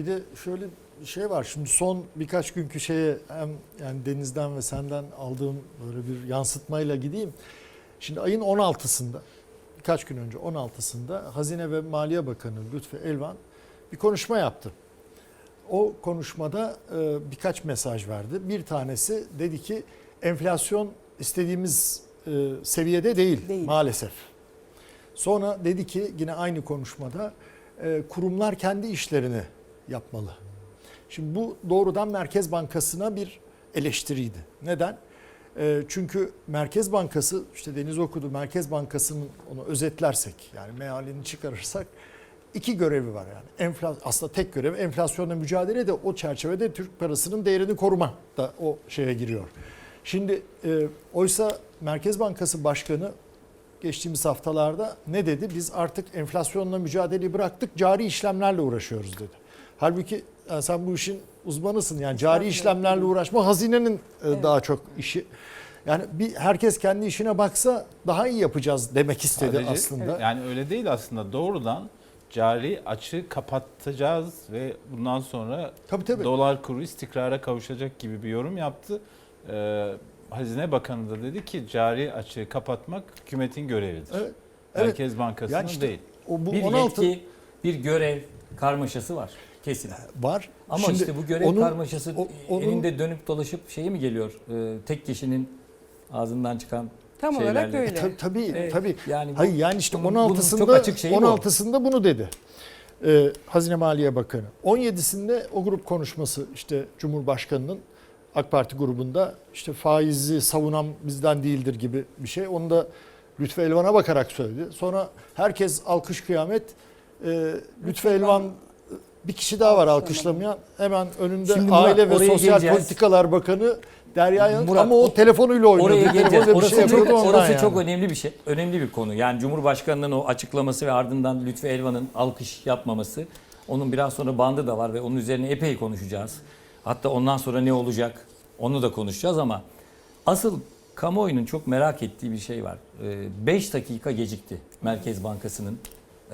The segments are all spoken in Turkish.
bir de şöyle bir şey var. Şimdi son birkaç günkü şeye hem yani Deniz'den ve senden aldığım böyle bir yansıtmayla gideyim. Şimdi ayın 16'sında birkaç gün önce 16'sında Hazine ve Maliye Bakanı Lütfü Elvan bir konuşma yaptı. O konuşmada e, birkaç mesaj verdi. Bir tanesi dedi ki enflasyon istediğimiz e, seviyede değil, Değil. maalesef. Sonra dedi ki yine aynı konuşmada e, kurumlar kendi işlerini yapmalı. Şimdi bu doğrudan Merkez Bankası'na bir eleştiriydi. Neden? E, çünkü Merkez Bankası işte Deniz okudu Merkez Bankası'nın onu özetlersek yani mealini çıkarırsak iki görevi var yani. Enflasyon aslında tek görevi enflasyonla mücadele de o çerçevede Türk parasının değerini koruma da o şeye giriyor. Şimdi e, oysa Merkez Bankası Başkanı geçtiğimiz haftalarda ne dedi? Biz artık enflasyonla mücadeleyi bıraktık, cari işlemlerle uğraşıyoruz dedi. Halbuki yani sen bu işin uzmanısın yani cari işlemlerle uğraşma hazinenin e, Evet. daha çok işi. Yani bir herkes kendi işine baksa daha iyi yapacağız demek istedi Sadece- aslında. Yani öyle değil aslında doğrudan cari açığı kapatacağız ve bundan sonra Tabii tabii. dolar kuru istikrara kavuşacak gibi bir yorum yaptı. Ee, Hazine Bakanı da dedi ki cari açığı kapatmak hükümetin görevidir. Evet. Evet. Merkez Bankası'nın Yani işte değil. O bu bir 16 yetki, bir görev karmaşası var kesin. var. Ama Şimdi işte bu görev onun- karmaşası o- onun- elinde dönüp dolaşıp şeyi mi geliyor? Ee, tek kişinin ağzından çıkan Tam olarak şeylerle. öyle. Tabii tabii. Evet, tabii. Yani bu- Hayır yani işte bunun- bunun 16'sında çok açık şeyi bu. 16'sında bunu dedi. Ee, Hazine Maliye Bakanı. 17'sinde o grup konuşması işte Cumhurbaşkanı'nın AK Parti grubunda işte faizi savunan bizden değildir gibi bir şey. Onu da Lütfü Elvan'a bakarak söyledi. Sonra herkes alkış kıyamet. Ee, Lütfü Elvan bir kişi daha var alkışlamayan. Hemen önünde Şimdi Murat, Aile ve oraya Sosyal geleceğiz. Politikalar Bakanı Derya Yanık Murat, ama o, telefonuyla oynuyordu. Oraya geleceğiz. Telefonda bir Orası, şey çok, orası yani. çok önemli bir şey. Önemli bir konu. Yani Cumhurbaşkanının o açıklaması ve ardından Lütfü Elvan'ın alkış yapmaması. Onun biraz sonra bandı da var ve onun üzerine epey konuşacağız. Hatta ondan sonra ne olacak onu da konuşacağız ama asıl kamuoyunun çok merak ettiği bir şey var. 5 dakika gecikti Merkez Bankası'nın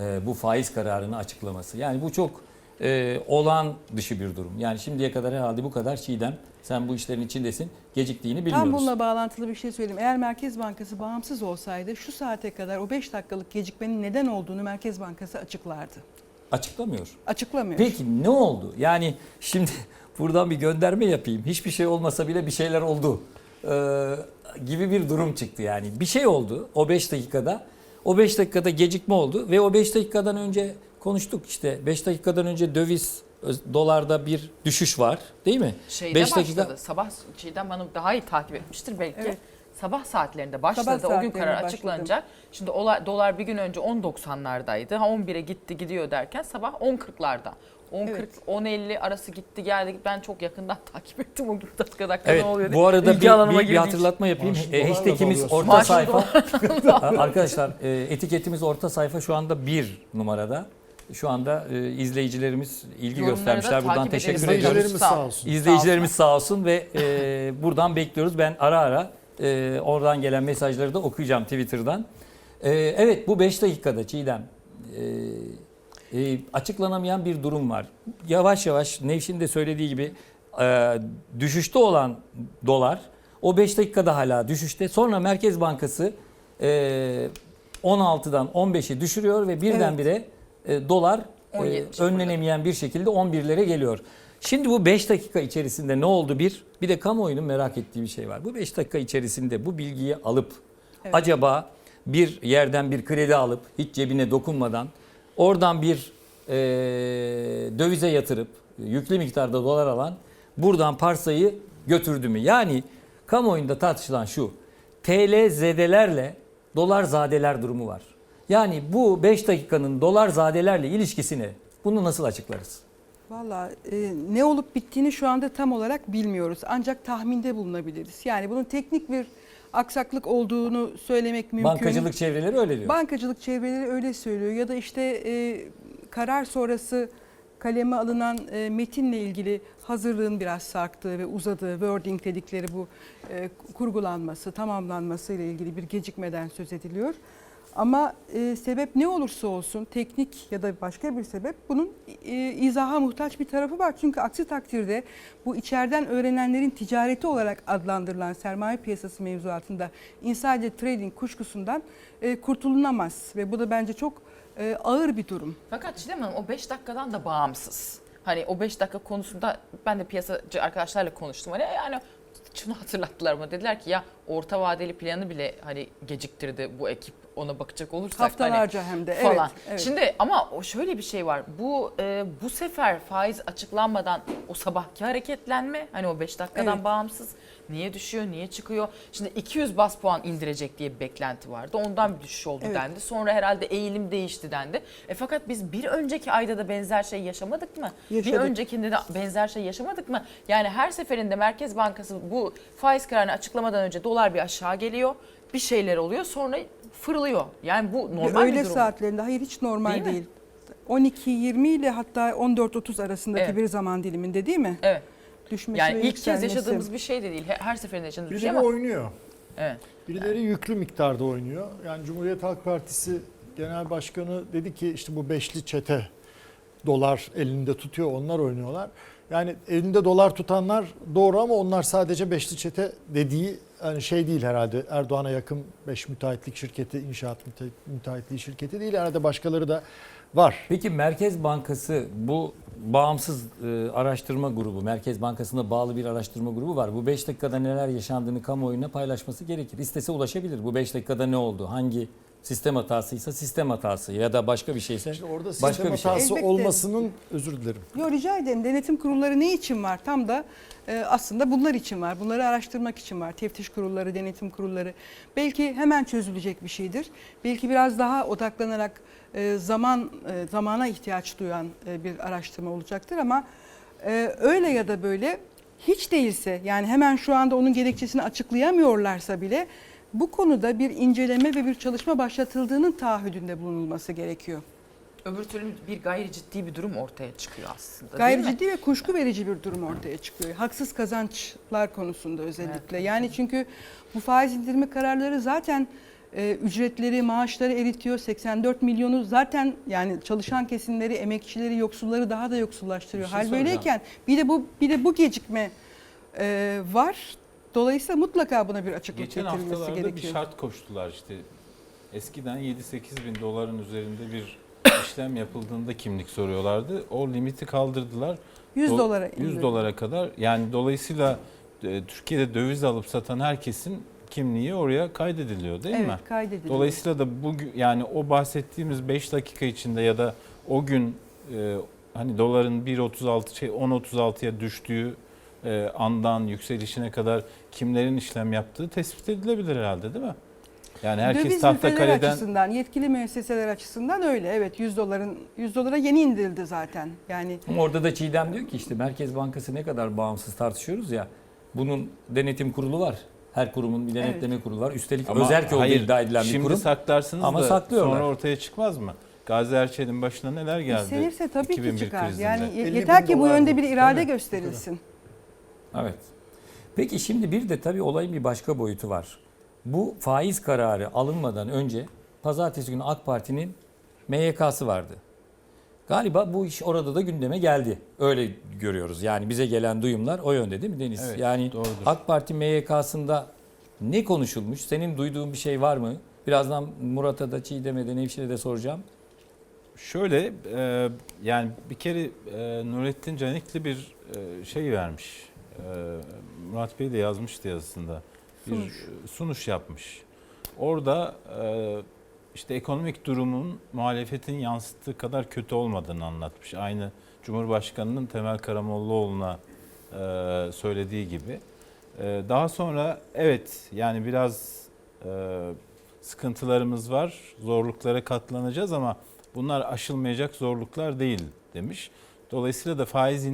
e, bu faiz kararını açıklaması. Yani bu çok e, olağan dışı bir durum. Yani şimdiye kadar herhalde bu kadar Çiğdem sen bu işlerin içindesin geciktiğini bilmiyoruz. Tam bununla bağlantılı bir şey söyleyeyim. Eğer Merkez Bankası bağımsız olsaydı şu saate kadar o 5 dakikalık gecikmenin neden olduğunu Merkez Bankası açıklardı. Açıklamıyor. Açıklamıyor. Peki ne oldu? Yani şimdi buradan bir gönderme yapayım. Hiçbir şey olmasa bile bir şeyler oldu. Ee, gibi bir durum çıktı yani. Bir şey oldu o 5 dakikada. O 5 dakikada gecikme oldu ve o 5 dakikadan önce konuştuk işte. 5 dakikadan önce döviz dolarda bir düşüş var değil mi? Şeyde Beş başladı. dakika- Sabah Çiğdem Hanım daha iyi takip etmiştir belki. Evet. Sabah saatlerinde başladı. Sabah o gün saatlerinde karar başladı. açıklanacak. Şimdi ola- dolar bir gün önce 10.90'lardaydı. Ha 11'e gitti gidiyor derken sabah 10.40'larda. 10.40 Evet. 10.50 arası gitti geldi. Ben çok yakından takip ettim o gün dakika dakika Evet ne oluyor diye. bu arada İlgi bir, bir, bir hatırlatma yapayım. Maaşı E, hashtagimiz orta Maaşı sayfa. Arkadaşlar e, etiketimiz orta sayfa şu anda bir numarada. Şu anda e, izleyicilerimiz ilgi Yorumları da göstermişler. Buradan takip teşekkür ediyoruz. İzleyicilerimiz Sağ sağ ol. olsun. İzleyicilerimiz sağ olsun ve e, buradan bekliyoruz. Ben ara ara e, oradan gelen mesajları da okuyacağım Twitter'dan. E, evet bu 5 dakikada Çiğdem e, e, açıklanamayan bir durum var. Yavaş yavaş Nevşin de söylediği gibi e, düşüşte olan dolar o 5 dakikada hala düşüşte. Sonra Merkez Bankası e, 16'dan 15'e düşürüyor ve birdenbire e, dolar e, 17 önlenemeyen bir şekilde 11'lere geliyor. Şimdi bu 5 dakika içerisinde ne oldu bir? Bir de kamuoyunun merak ettiği bir şey var. Bu 5 dakika içerisinde bu bilgiyi alıp Evet. acaba bir yerden bir kredi alıp hiç cebine dokunmadan oradan bir e, dövize yatırıp yüklü miktarda dolar alan buradan parsayı götürdü mü? Yani kamuoyunda tartışılan şu. TL zedelerle dolar zadeler durumu var. Yani bu 5 dakikanın dolar zadelerle ilişkisini bunu nasıl açıklarız? Valla e, ne olup bittiğini şu anda tam olarak bilmiyoruz. Ancak tahminde bulunabiliriz. Yani bunun teknik bir aksaklık olduğunu söylemek mümkün. Bankacılık çevreleri öyle diyor. Bankacılık çevreleri öyle söylüyor ya da işte e, karar sonrası kaleme alınan e, metinle ilgili hazırlığın biraz sarktığı ve uzadığı wording dedikleri bu e, kurgulanması, tamamlanması ile ilgili bir gecikmeden söz ediliyor. Ama e, sebep ne olursa olsun teknik ya da başka bir sebep bunun e, izaha muhtaç bir tarafı var. Çünkü aksi takdirde bu içeriden öğrenenlerin ticareti olarak adlandırılan sermaye piyasası mevzuatında insider trading kuşkusundan e, kurtulunamaz. Ve bu da bence çok e, ağır bir durum. Fakat Çiğdem Hanım o 5 dakikadan da bağımsız. Hani o 5 dakika konusunda ben de piyasacı arkadaşlarla konuştum. Hani yani şunu hatırlattılar bana. Dediler ki ya orta vadeli planı bile hani geciktirdi bu ekip ona bakacak olursak. hani Haftalarca hem de. falan. Evet, evet. Şimdi ama o şöyle bir şey var. Bu e, bu sefer faiz açıklanmadan o sabahki hareketlenme hani o 5 dakikadan Evet. bağımsız niye düşüyor, niye çıkıyor? Şimdi 200 bas puan indirecek diye bir beklenti vardı. Ondan bir düşüş oldu Evet. dendi. Sonra herhalde eğilim değişti dendi. E fakat biz bir önceki ayda da benzer şey yaşamadık mı? Bir Yaşadık. öncekinde de benzer şey yaşamadık mı? Yani her seferinde Merkez Bankası bu faiz kararını açıklamadan önce dolar bir aşağı geliyor. Bir şeyler oluyor sonra fırlıyor. Yani bu normal bir öğle durum. saatlerinde hayır hiç normal Değil değil. 12-20 ile hatta 14-30 arasındaki Evet. bir zaman diliminde değil mi? Evet. Düşmesi Yani ve ilk kez yükselmesi. yaşadığımız bir şey de değil. Her her seferinde yaşadığımız bir şey Birileri ama oynuyor. evet. Birileri yüklü miktarda oynuyor. Yani Cumhuriyet Halk Partisi Genel Başkanı dedi ki işte bu beşli çete dolar elinde tutuyor onlar oynuyorlar. Yani elinde dolar tutanlar doğru ama onlar sadece beşli çete dediği hani şey değil herhalde. Erdoğan'a yakın beş müteahhitlik şirketi, inşaat müte- müteahhitliği şirketi değil. Herhalde başkaları da var. Peki Merkez Bankası bu bağımsız e, araştırma grubu, Merkez Bankası'na bağlı bir araştırma grubu var. Bu 5 dakikada neler yaşandığını kamuoyuna paylaşması gerekir. İstese ulaşabilir. Bu 5 dakikada ne oldu? Hangi sistem hatasıysa sistem hatası ya da başka bir şeyse İşte orada başka sistem bir şey. hatası Elbette. olmasının özür dilerim. Yo, rica ederim. Denetim kurulları ne için var? Tam da e, aslında bunlar için var. Bunları araştırmak için var. Teftiş kurulları, denetim kurulları. Belki hemen çözülecek bir şeydir. Belki biraz daha odaklanarak e, zaman e, zamana ihtiyaç duyan e, bir araştırma olacaktır ama e, öyle ya da böyle hiç değilse yani hemen şu anda onun gerekçesini açıklayamıyorlarsa bile bu konuda bir inceleme ve bir çalışma başlatıldığının taahhüdünde bulunulması gerekiyor. Öbür türlü bir gayri ciddi bir durum ortaya çıkıyor aslında. Gayri değil mi? ciddi ve kuşku verici bir durum ortaya çıkıyor. Haksız kazançlar konusunda özellikle. Evet. Yani çünkü bu faiz indirme kararları zaten e, ücretleri, maaşları eritiyor. 84 milyonu zaten yani çalışan kesimleri, emekçileri, yoksulları daha da yoksullaştırıyor. Bir şey Hal böyleyken bir de bu bir de bu gecikme e, var. Dolayısıyla mutlaka buna bir açıklık Geçen getirilmesi haftalarda bir gerekiyor. şart koştular işte. Eskiden 7-8 bin doların üzerinde bir işlem yapıldığında kimlik soruyorlardı. O limiti kaldırdılar. 100 Do- dolara 100 indirdi. dolara kadar. Yani dolayısıyla e, Türkiye'de döviz alıp satan herkesin kimliği oraya kaydediliyor değil evet, mi? kaydediliyor. Dolayısıyla da bugün yani o bahsettiğimiz 5 dakika içinde ya da o gün e, hani doların 1.36 şey 10.36'ya düştüğü e, andan yükselişine kadar kimlerin işlem yaptığı tespit edilebilir herhalde değil mi? Yani herkes Döviz tahta kaleden açısından, yetkili müesseseler açısından öyle. Evet 100 doların 100 dolara yeni indirildi zaten. Yani Ama orada da Çiğdem diyor ki işte Merkez Bankası ne kadar bağımsız tartışıyoruz ya. Bunun denetim kurulu var. Her kurumun bir denetleme kurulu var. Üstelik Ama özel olduğu iddia edilen bir şimdi kurum. saklarsınız Ama da saklıyorlar. sonra ortaya çıkmaz mı? Gazi Erçel'in başına neler geldi? İstenirse tabii 2001 ki çıkar. krizinde. Yani 50 ye- bin yeter ki bu yönde bir irade gösterilsin. Evet. Peki şimdi bir de tabii olayın bir başka boyutu var. Bu faiz kararı alınmadan önce pazartesi günü AK Parti'nin MYK'sı vardı. Galiba bu iş orada da gündeme geldi. Öyle görüyoruz. Yani bize gelen duyumlar o yönde değil mi Deniz? Evet, yani doğrudur. AK Parti MYK'sında ne konuşulmuş? Senin duyduğun bir şey var mı? Birazdan Murat'a da Çiğdem'e de Nevşin'e de soracağım. Şöyle e, yani bir kere e, Nurettin Canikli bir e, şey vermiş. E, Murat Bey de yazmıştı yazısında. Bir Sunuş. sunuş yapmış. Orada e, işte ekonomik durumun muhalefetin yansıttığı kadar kötü olmadığını anlatmış. Aynı Cumhurbaşkanı'nın Temel Karamollaoğlu'na e, söylediği gibi. E, daha sonra evet yani biraz sıkıntılarımız var, zorluklara katlanacağız ama bunlar aşılmayacak zorluklar değil demiş. Dolayısıyla da faiz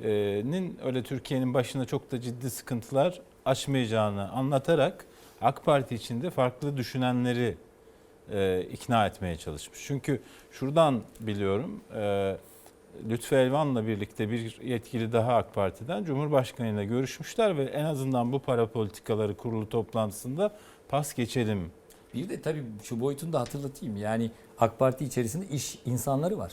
indiriminin öyle Türkiye'nin başına çok da ciddi sıkıntılar açmayacağını anlatarak AK Parti içinde farklı düşünenleri e, ikna etmeye çalışmış. Çünkü şuradan biliyorum e, Lütfü Elvan'la birlikte bir yetkili daha AK Parti'den Cumhurbaşkanı'yla görüşmüşler ve en azından bu para politikaları kurulu toplantısında pas geçelim Bir de tabii şu boyutunu da hatırlatayım. Yani AK Parti içerisinde iş insanları var.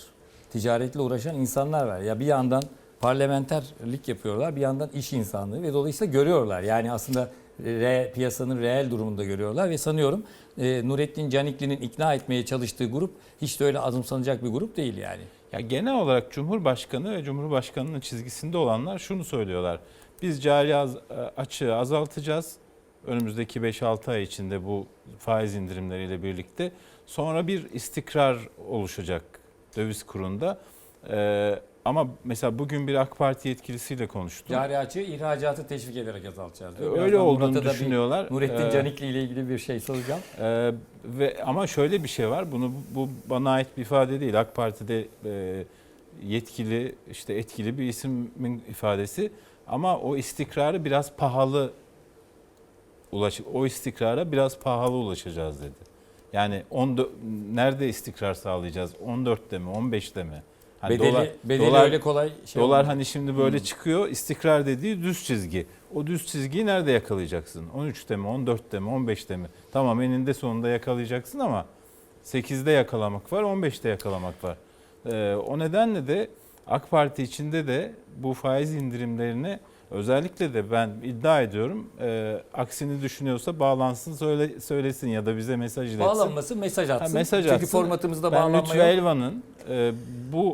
Ticaretle uğraşan insanlar var. Ya bir yandan parlamenterlik yapıyorlar, bir yandan iş insanlığı ve dolayısıyla görüyorlar. Yani aslında re, piyasanın reel durumunda görüyorlar ve sanıyorum e, Nurettin Canikli'nin ikna etmeye çalıştığı grup hiç de öyle azımsanacak bir grup değil yani. Ya genel olarak Cumhurbaşkanı ve Cumhurbaşkanının çizgisinde olanlar şunu söylüyorlar. Biz cari az, açığı azaltacağız. Önümüzdeki 5-6 ay içinde bu faiz indirimleriyle birlikte. Sonra bir istikrar oluşacak döviz kurunda. Ee, ama mesela bugün bir AK Parti yetkilisiyle konuştum. Cari açığı ihracatı teşvik ederek azaltacağız. diyor. Öyle Birazdan olduğunu Murat'a da bir düşünüyorlar. Nurettin Ee, Canikli ile ilgili bir şey soracağım. Ee, ve ama şöyle bir şey var. Bunu bu bana ait bir ifade değil. AK Parti'de e, yetkili işte etkili bir ismin ifadesi. Ama o istikrarı biraz pahalı ulaş o istikrara biraz pahalı ulaşacağız dedi. Yani 14 nerede istikrar sağlayacağız? 14'te mi, 15'te mi? Hani bedeli dolar- bedeli dolar- öyle kolay şey Dolar olmuyor. hani şimdi böyle Hmm. çıkıyor. İstikrar dediği düz çizgi. O düz çizgiyi nerede yakalayacaksın? 13'te mi, 14'te mi, 15'te mi? Tamam eninde sonunda yakalayacaksın ama 8'de yakalamak var, 15'te yakalamak var. Ee, o nedenle de AK Parti içinde de bu faiz indirimlerini özellikle de ben iddia ediyorum e, aksini düşünüyorsa bağlansın söyle, söylesin ya da bize mesaj iletsin. Bağlanması mesaj atsın. mesaj Çünkü atsın. formatımızda Ben bağlanma Lütfü yok. Elvan'ın e, bu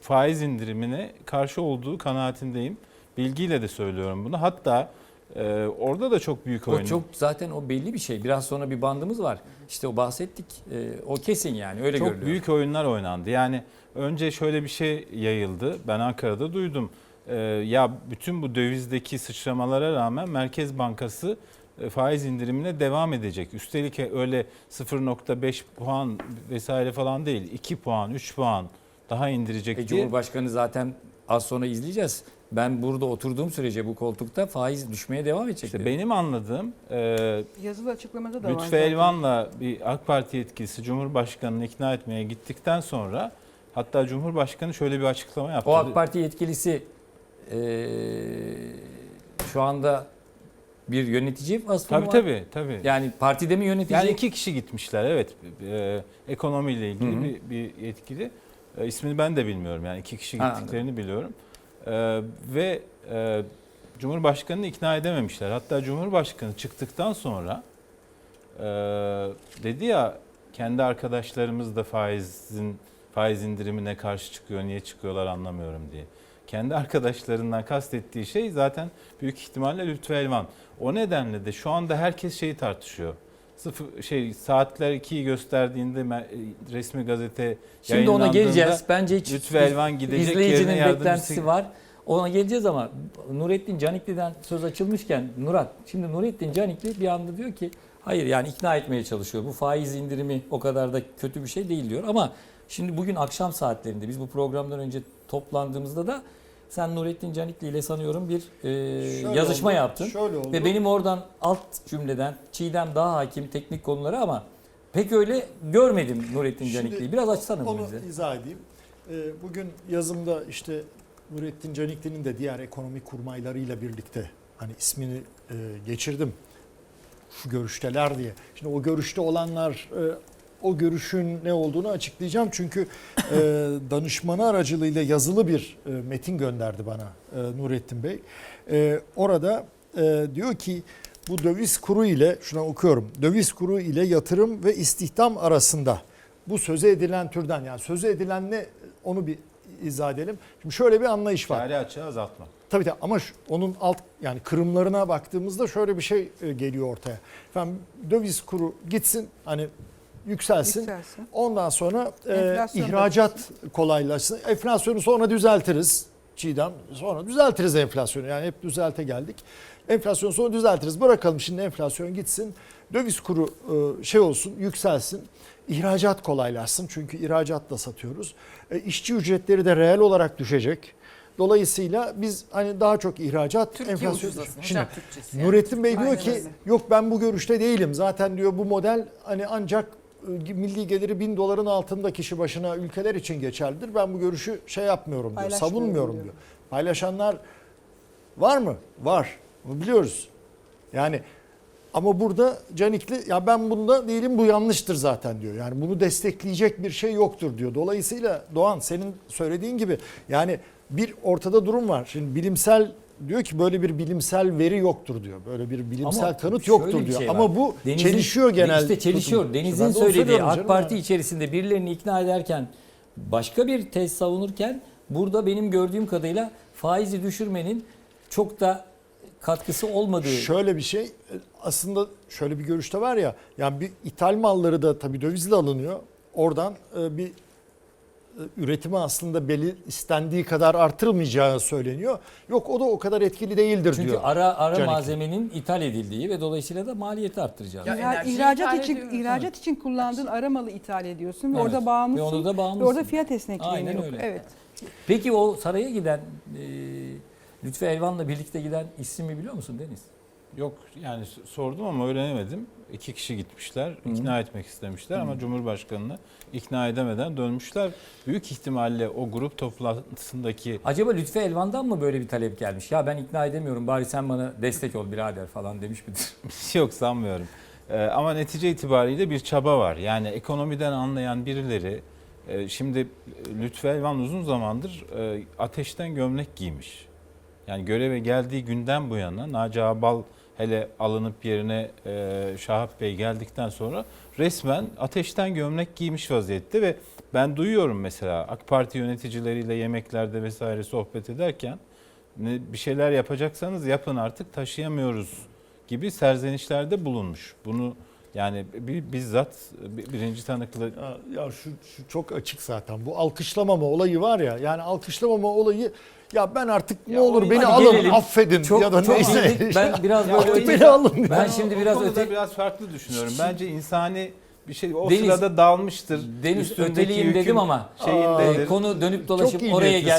faiz indirimine karşı olduğu kanaatindeyim. Bilgiyle de söylüyorum bunu. Hatta e, orada da çok büyük O oyun. çok zaten o belli bir şey. Biraz sonra bir bandımız var. İşte o bahsettik. Ee, o kesin yani öyle çok görülüyor. büyük oyunlar oynandı. Yani önce şöyle bir şey yayıldı. Ben Ankara'da duydum. E, ya bütün bu dövizdeki sıçramalara rağmen Merkez Bankası e, faiz indirimine devam edecek. Üstelik öyle 0.5 puan vesaire falan değil. 2 puan, 3 puan daha indirecek E, diye. Cumhurbaşkanı zaten az sonra izleyeceğiz. Ben burada oturduğum sürece bu koltukta faiz düşmeye devam edecek. İşte benim anladığım e, Yazılı açıklamada da var. Lütfü. Elvan'la bir AK Parti yetkilisi Cumhurbaşkanı'nı ikna etmeye gittikten sonra hatta Cumhurbaşkanı şöyle bir açıklama yaptı. O AK Parti yetkilisi e, şu anda bir yönetici vasfı mı Tabii var? tabii tabii. Yani partide mi yönetici? Yani iki kişi gitmişler evet. E, ekonomiyle ilgili Hı hı. bir, bir yetkili. E, ismini ben de bilmiyorum yani iki kişi Ha, gittiklerini biliyorum. E, ve e, Cumhurbaşkanı'nı ikna edememişler. Hatta Cumhurbaşkanı çıktıktan sonra e, dedi ya kendi arkadaşlarımız da faizin faiz indirimine karşı çıkıyor. Niye çıkıyorlar anlamıyorum diye. Kendi arkadaşlarından kastettiği şey zaten büyük ihtimalle Lütfü Elvan. O nedenle de şu anda herkes şeyi tartışıyor. Sıfır, şey saatler 2'yi gösterdiğinde me- resmi gazete Şimdi ona geleceğiz. Bence hiç Lütfü Elvan gidecek izleyicinin beklentisi var. Ona geleceğiz ama Nurettin Canikli'den söz açılmışken Murat, şimdi Nurettin Canikli bir anda diyor ki hayır yani ikna etmeye çalışıyor. Bu faiz indirimi o kadar da kötü bir şey değil diyor ama şimdi bugün akşam saatlerinde biz bu programdan önce toplandığımızda da sen Nurettin Canikli ile sanıyorum bir e, Şöyle yazışma oldu, yaptın. Şöyle oldu. Ve benim oradan alt cümleden Çiğdem daha hakim teknik konulara ama pek öyle görmedim Nurettin Canikli'yi. Biraz açsana bunu Onu bize. izah edeyim. Ee, Bugün yazımda işte Nurettin Canikli'nin de diğer ekonomi kurmaylarıyla birlikte hani ismini e, geçirdim. Şu görüşteler diye. Şimdi o görüşte olanlar e, o görüşün ne olduğunu açıklayacağım. Çünkü e, danışmanı aracılığıyla yazılı bir e, metin gönderdi bana e, Nurettin Bey. E, Orada e, diyor ki bu döviz kuru ile şuna okuyorum. Döviz kuru ile yatırım ve istihdam arasında bu söze edilen türden yani söze edilen ne onu bir izah edelim. Şimdi şöyle bir anlayış var. cari açığı azaltmak. Tabii tabii ama şu- onun alt yani kırımlarına baktığımızda şöyle bir şey e, geliyor ortaya. Efendim döviz kuru gitsin hani yükselsin. Yükselsin. Ondan sonra e, ihracat kolaylaşsın. Enflasyonu sonra düzeltiriz. Çiğdem sonra düzeltiriz enflasyonu. Yani hep düzelte geldik. Enflasyonu sonra düzeltiriz. Bırakalım şimdi enflasyon gitsin. Döviz kuru e, şey olsun, yükselsin. İhracat kolaylaşsın. Çünkü ihracatla satıyoruz. E, işçi ücretleri de reel olarak düşecek. Dolayısıyla biz hani daha çok ihracat, Türkiye enflasyon. Şimdi. Nurettin Bey diyor Aynen ki öyle. yok ben bu görüşte değilim. Zaten diyor bu model hani ancak milli geliri bin doların altında kişi başına ülkeler için geçerlidir. Ben bu görüşü şey yapmıyorum diyor. Savunmuyorum diyor. diyor. Paylaşanlar var mı? Var. Bunu biliyoruz. Yani Ama burada Canikli ya ben bunda değilim bu yanlıştır zaten diyor. Yani bunu destekleyecek bir şey yoktur diyor. Dolayısıyla Doğan senin söylediğin gibi yani bir ortada durum var. Şimdi bilimsel diyor ki böyle bir bilimsel veri yoktur diyor. Böyle bir bilimsel Ama kanıt yoktur diyor. şey var. Ama bu Deniz'in- çelişiyor genel. İşte çelişiyor. tutum. Deniz'in onu söylediği AK Parti ya. içerisinde birilerini ikna ederken başka bir tez savunurken burada benim gördüğüm kadarıyla faizi düşürmenin çok da katkısı olmadığı. Şöyle bir şey aslında şöyle bir görüşte var ya yani bir ithal malları da tabii dövizle alınıyor. Oradan e, bir üretimi aslında belli istendiği kadar artırılmayacağı söyleniyor. Yok o da o kadar etkili değildir Çünkü diyor. ara ara Canikli. malzemenin ithal edildiği ve dolayısıyla da maliyeti arttıracağız. Ya enerjiyi ihracat için ediyoruz. ihracat için kullandığın aramalı ithal ediyorsun ve Evet. orada bağımlısın. Ve orada da Ve bağımlısın. orada fiyat esnekliği Aynen yok. öyle. Evet. Peki o saraya giden e, Lütfü Elvan'la birlikte giden ismi biliyor musun Deniz? Yok yani sordum ama öğrenemedim. İki kişi gitmişler. ikna etmek istemişler ama Cumhurbaşkanı'nı ikna edemeden dönmüşler. Büyük ihtimalle o grup toplantısındaki Acaba Lütfü Elvan'dan mı böyle bir talep gelmiş? Ya ben ikna edemiyorum bari sen bana destek ol birader falan demiş midir? Yok sanmıyorum. Ee, ama netice itibariyle bir çaba var. Yani ekonomiden anlayan birileri e, şimdi Lütfü Elvan uzun zamandır e, ateşten gömlek giymiş. Yani göreve geldiği günden bu yana Naci Abal hele alınıp yerine e, Şahap Bey geldikten sonra resmen ateşten gömlek giymiş vaziyette ve ben duyuyorum mesela AK Parti yöneticileriyle yemeklerde vesaire sohbet ederken ne, bir şeyler yapacaksanız yapın artık taşıyamıyoruz gibi serzenişlerde bulunmuş. Bunu yani bi- bizzat bi- birinci tanıklı Ya, ya şu, şu çok açık zaten. Bu alkışlamama olayı var ya. Yani alkışlamama olayı ya ben artık ne Ya olur onu- beni alın gelelim. affedin Çok, ya da çok neyse. girdik. Ben biraz böyle Artık beni alın. Ben o- şimdi o biraz öte... biraz farklı düşünüyorum. Bence insani bir şey o Deniz- sırada dalmıştır. Deniz öteliyim dedim ama şeyindedir. e, konu dönüp dolaşıp oraya geldi.